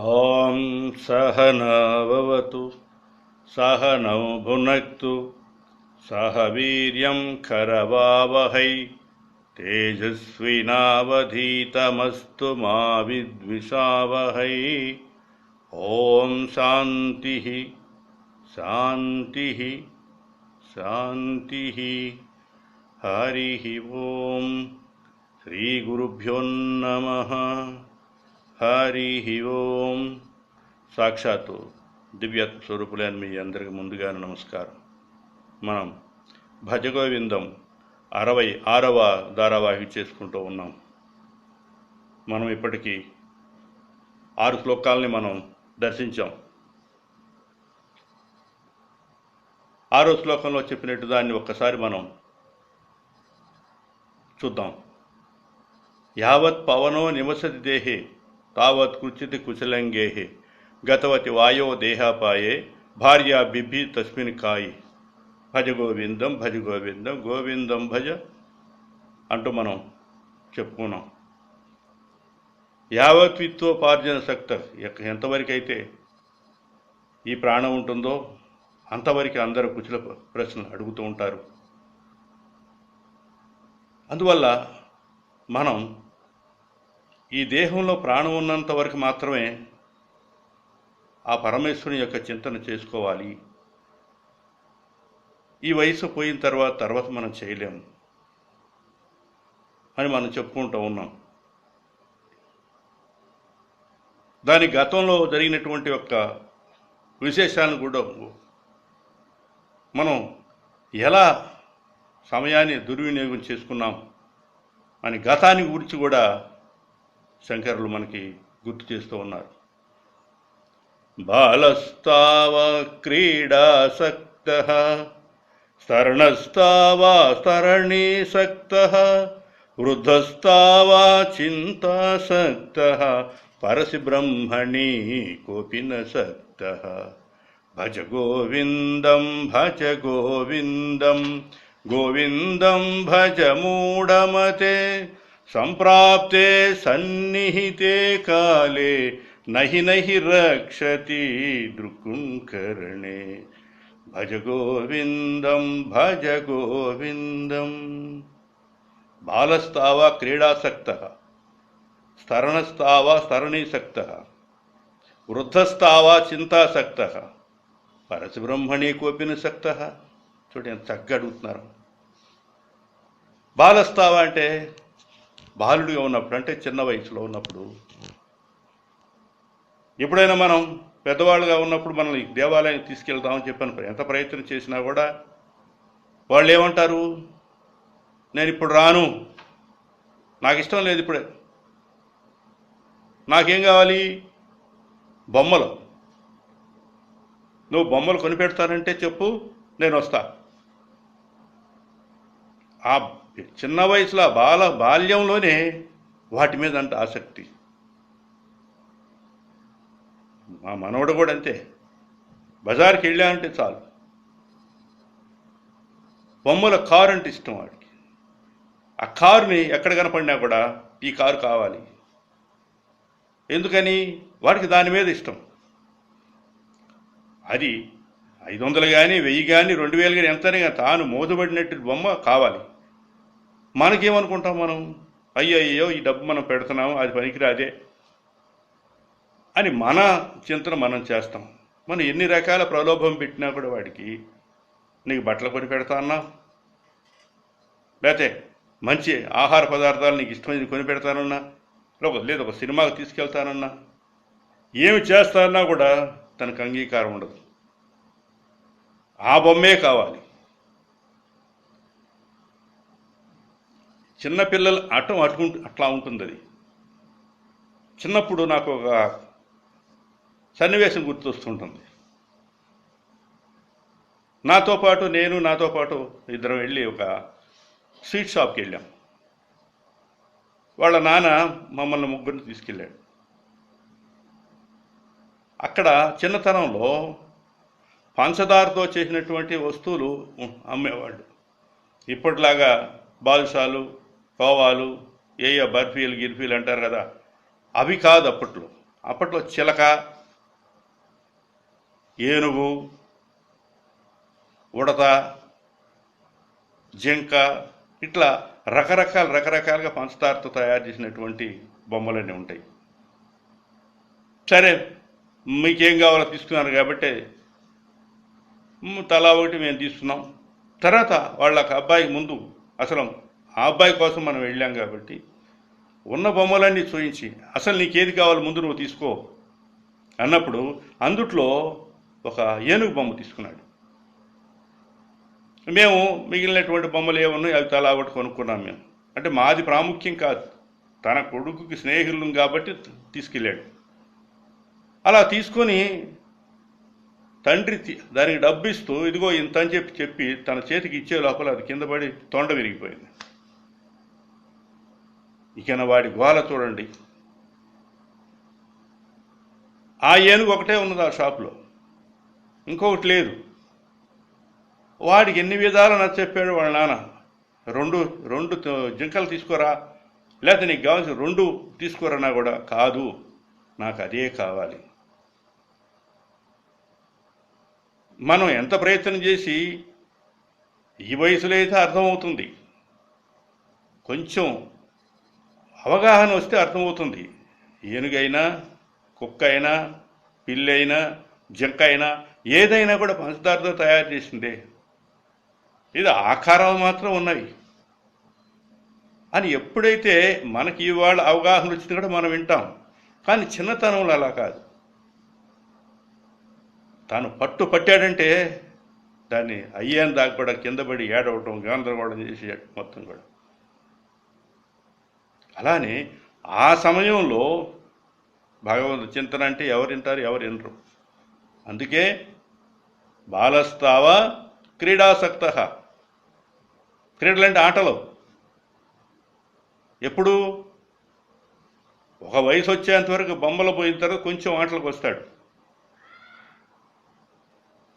ॐ सहनाववतु सहनौ भुनक्तु सह वीर्यं करवावहै तेजस्विनावधीतमस्तु मा विद्विषावहै। ॐ शान्तिः शान्तिः शान्तिः। हरिः ॐ श्रीगुरुभ्यो नमः హరి ఓం. సాక్షాత్తు దివ్యాత్మ స్వరూపులైన మీ అందరికి ముందుగా నమస్కారం. మనం భజగోవిందం అరవై ఆరవ ధారావాహిక చేసుకుంటూ ఉన్నాం. మనం ఇప్పటికీ ఆరు శ్లోకాలని మనం దర్శించాం. ఆరో శ్లోకంలో చెప్పినట్టు దాన్ని ఒక్కసారి మనం చూద్దాం. యావత్ పవనో నివసతి దేహే తావత్ కృచితి కుశలంగేహే. గతవతి వాయో దేహాపాయే భార్య బిభి తస్మిన్ కాయి. భజ గోవిందం భజ గోవిందం గోవిందం భజ అంటూ మనం చెప్పుకున్నాం. యావత్విత్వోపార్జన శక్త ఎంతవరకు అయితే ఈ ప్రాణం ఉంటుందో అంతవరకు అందరూ కుశల ప్రశ్నలు అడుగుతూ ఉంటారు. అందువల్ల మనం ఈ దేహంలో ప్రాణం ఉన్నంత వరకు మాత్రమే ఆ పరమేశ్వరుని యొక్క చింతన చేసుకోవాలి. ఈ వయసు పోయిన తర్వాత తర్వాత మనం చేయలేము అని మనం చెప్పుకుంటూ ఉన్నాం. దాని గతంలో జరిగినటువంటి యొక్క విశేషాలను కూడా మనం ఎలా సమయాన్ని దుర్వినియోగం చేసుకున్నాం అని గతాన్ని గురించి కూడా శంకరులు మనకి గుర్తు చేస్తూ ఉన్నారు. బాలస్తావ క్రీడాసక్త స్తరణస్తావా స్తరణీసక్త వృద్ధస్తావా చింతాసక్త పరసి బ్రహ్మణి కోపి భజ గోవిందం భజ గోవిందం గోవిందం భజ మూఢమతే సంప్రాప్తే సన్నిహితే కాలే నహి నహి రక్షతి దృకుంకరణే భజ గోవిందం భజ గోవిందం. బాలస్తావా క్రీడాసక్త స్తరణస్తావా స్తరణీసక్త వృద్ధస్తావా చింతాసక్త పరశుబ్రహ్మణి కోపిన సక్త. చూడండి ఎంత చక్కగా అడుగుతున్నారు. బాలస్తావా అంటే బాలుడిగా ఉన్నప్పుడు అంటే చిన్న వయసులో ఉన్నప్పుడు. ఎప్పుడైనా మనం పెద్దవాళ్ళుగా ఉన్నప్పుడు మనల్ని దేవాలయానికి తీసుకెళ్తామని చెప్పాను. ఎంత ప్రయత్నం చేసినా కూడా వాళ్ళు ఏమంటారు? నేను ఇప్పుడు రాను. నాకు ఇష్టం లేదు ఇప్పుడే. నాకేం కావాలి? బొమ్మలు. నువ్వు బొమ్మలు కొనిపెడతానంటే చెప్పు నేను వస్తా. ఆ చిన్న వయసులో బాల బాల్యంలోనే వాటి మీద అంత ఆసక్తి. మా మనవడు కూడా అంతే. బజార్కి వెళ్ళా అంటే చాలు. బొమ్మల కారు అంటే ఇష్టం వాడికి. ఆ కారుని ఎక్కడ కనపడినా కూడా ఈ కారు కావాలి. ఎందుకని? వాడికి దాని మీద ఇష్టం. అది ఐదు వందలు కానీ వెయ్యి కానీ రెండు వేలు కానీ ఎంతనే తాను మోదుబడినట్టు బొమ్మ కావాలి. మనకేమనుకుంటాం మనం? అయ్యో అయ్యో ఈ డబ్బు మనం పెడుతున్నాము అది పనికిరాదే అని మన చింతన మనం చేస్తాం. మనం ఎన్ని రకాల ప్రలోభం పెట్టినా కూడా వాడికి నీకు బట్టలు కొని పెడతా అన్నా లేకపోతే మంచి ఆహార పదార్థాలు నీకు ఇష్టమైనది కొని పెడతానన్నా లేదు ఒక సినిమాకి తీసుకెళ్తానన్నా ఏమి చేస్తానన్నా కూడా తనకు అంగీకారం ఉండదు. ఆ బొమ్మే కావాలి. చిన్నపిల్లలు అటం అటు అట్లా ఉంటుంది అది చిన్నప్పుడు నాకు ఒక సన్నివేశం గుర్తొస్తుంటుంది. నాతో పాటు నేను నాతో పాటు ఇద్దరం వెళ్ళి ఒక స్వీట్ షాప్కి వెళ్ళాం. వాళ్ళ నాన్న మమ్మల్ని ముగ్గురిని తీసుకెళ్ళాడు. అక్కడ చిన్నతనంలో పంచదారతో చేసినటువంటి వస్తువులు అమ్మేవాళ్ళు. ఇప్పటిలాగా బాదుషాలు కోవాలు ఏయో బర్ఫీలు గిర్ఫీలు అంటారు కదా అవి కాదు అప్పట్లో. అప్పట్లో చిలక ఏనుగు ఉడత జింక ఇట్లా రకరకాల రకరకాలుగా పంచదారతో తయారు చేసినటువంటి బొమ్మలన్నీ ఉంటాయి. సరే మీకేం కావాలో తీసుకున్నారు కాబట్టి తలా ఒకటి మేము తీసుకున్నాం. తర్వాత వాళ్ళకి అబ్బాయికి ముందు అసలు ఆ అబ్బాయి కోసం మనం వెళ్ళాం కాబట్టి ఉన్న బొమ్మలన్నీ చూయించి అసలు నీకేది కావాలి? ముందు నువ్వు తీసుకో. అన్నప్పుడు అందుట్లో ఒక ఏనుగు బొమ్మ తీసుకున్నాడు. మేము మిగిలినటువంటి బొమ్మలు ఏమున్నాయి అవి తలా ఒకటి కొనుక్కున్నాం మేము. అంటే మాది ప్రాముఖ్యం కాదు. తన కొడుకుకి స్నేహితులు కాబట్టి తీసుకెళ్ళాడు. అలా తీసుకొని తండ్రి దానికి డబ్బు ఇస్తూ ఇదిగో ఇంత అని చెప్పి చెప్పి తన చేతికి ఇచ్చే లోపల అది కింద పడి తొండ విరిగిపోయింది. ఇకన వాడి గోల చూడండి. ఆ ఏనుగు ఒకటే ఉన్నది ఆ షాప్లో. ఇంకొకటి లేదు. వాడికి ఎన్ని విధాలు నచ్చ చెప్పాడు వాళ్ళ నాన్న. రెండు రెండు జింకలు తీసుకోరా? లేకపోతే నీకు కావాల్సిన రెండు తీసుకోరన్నా కూడా కాదు. నాకు అదే కావాలి. మనం ఎంత ప్రయత్నం చేసి ఈ వయసులో అయితే అర్థమవుతుంది. కొంచెం అవగాహన వస్తే అర్థమవుతుంది. ఏనుగైనా కుక్క అయినా పిల్లైనా జింక అయినా ఏదైనా కూడా పంచదారతో తయారు చేసిందే. ఇది ఆకారాలు మాత్రం ఉన్నాయి. అని ఎప్పుడైతే మనకి ఇవాళ అవగాహన వచ్చింది కూడా మనం వింటాం. కానీ చిన్నతనంలో అలా కాదు. తాను పట్టు పట్టాడంటే దాన్ని అయ్యేంత దాకా కూడా కింద పడి ఏడవటం గందరగోళం చేసి మొత్తం కూడా. అలానే ఆ సమయంలో భగవంతు చింతన అంటే ఎవరు వింటారు ఎవరు వినరు అందుకే బాలస్తావ క్రీడాసక్త. క్రీడలంటే ఆటలు. ఎప్పుడు? ఒక వయసు వచ్చేంతవరకు బొమ్మలు పోయిన తర్వాత కొంచెం ఆటలకు వస్తాడు.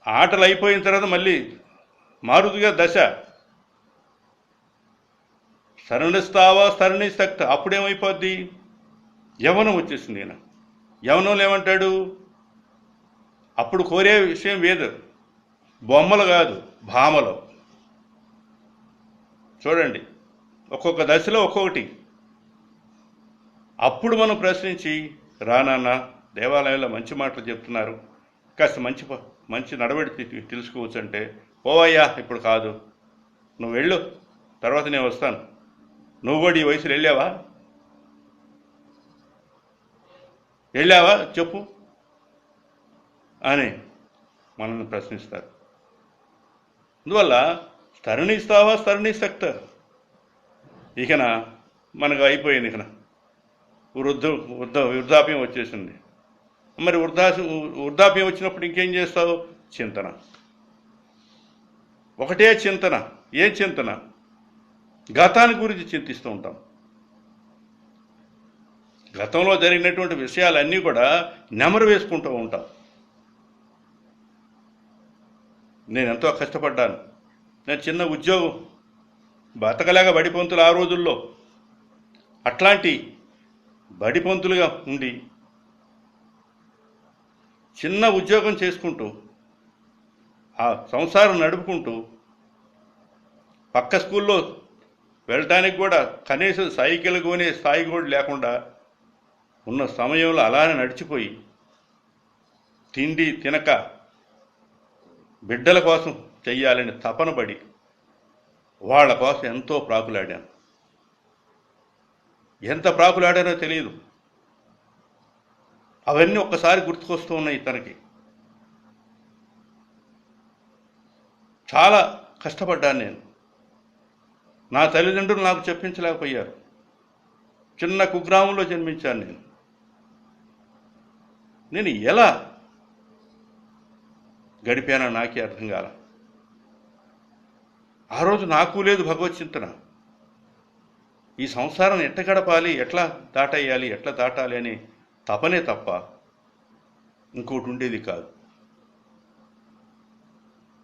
ఆటలు అయిపోయిన తర్వాత మళ్ళీ మారుతుగా దశ. సరణిస్తావా సరణిస్తక్త అప్పుడేమైపోద్ది? యవనం వచ్చేసింది ఈయన. యవనంలో ఏమంటాడు? అప్పుడు కోరే విషయం వేదు. బొమ్మలు కాదు భామలు. చూడండి ఒక్కొక్క దశలో ఒక్కొక్కటి. అప్పుడు మనం ప్రశ్నించి రానాన్న దేవాలయంలో మంచి మాటలు చెప్తున్నారు. కాస్త మంచి మంచి నడవడి తెలుసుకోవచ్చు అంటే పోవయ్యా ఇప్పుడు కాదు. నువ్వు వెళ్ళు తర్వాత నేను వస్తాను. నువ్వు కూడా ఈ వయసులో వెళ్ళావా? వెళ్ళావా? చెప్పు. అని మనల్ని ప్రశ్నిస్తారు. అందువల్ల స్తరణిస్తావా స్తరణిస్తక్త ఇకన మనకు అయిపోయింది ఇకన. వృద్ధ వృద్ధ వృద్ధాప్యం వచ్చేసింది. మరి వృద్ధా వృద్ధాప్యం వచ్చినప్పుడు ఇంకేం చేస్తావు? చింతన. ఒకటే చింతన. ఏ చింతన? గతాన్ని గురించి చింతిస్తూ ఉంటాం. గతంలో జరిగినటువంటి విషయాలన్నీ కూడా నెమరు వేసుకుంటూ ఉంటాం. నేను ఎంతో కష్టపడ్డాను. నేను చిన్న ఉద్యోగం బతకలేక బడిపంతులు ఆ రోజుల్లో. అట్లాంటి బడిపంతులుగా ఉండి చిన్న ఉద్యోగం చేసుకుంటూ ఆ సంసారం నడుపుకుంటూ పక్క స్కూల్లో వెళ్ళటానికి కూడా కనీసం సైకిల్ కొనే స్థాయి కూడా లేకుండా ఉన్న సమయంలో అలానే నడిచిపోయి తిండి తినక బిడ్డల కోసం చెయ్యాలని తపన పడి వాళ్ళ కోసం ఎంతో ప్రాకులాడాను. ఎంత ప్రాకులాడానో తెలియదు అవన్నీ ఒక్కసారి గుర్తుకొస్తూ ఉన్నాయి తనకి. చాలా కష్టపడ్డాను నేను. నా తల్లిదండ్రులు నాకు చెప్పించలేకపోయారు. చిన్న కుగ్రామంలో జన్మించాను నేను. నేను ఎలా గడిపానో నాకే అర్థం కాల. ఆ రోజు నాకు లేదు భగవత్ చింతన ఈ సంసారం ఎట్ట గడపాలి ఎట్లా దాటేయాలి ఎట్లా దాటాలి అని తపనే తప్ప ఇంకోటి ఉండేది కాదు.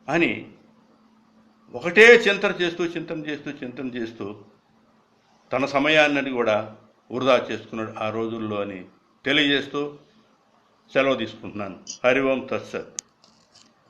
అని ఒకటే చింతన చేస్తూ చింతన చేస్తూ చింతన చేస్తూ తన సమయాన్ని కూడా వృధా చేసుకున్నాడు ఆ రోజుల్లో అని తెలియజేస్తూ సెలవు తీసుకుంటున్నాను. హరి ఓం తత్సత్.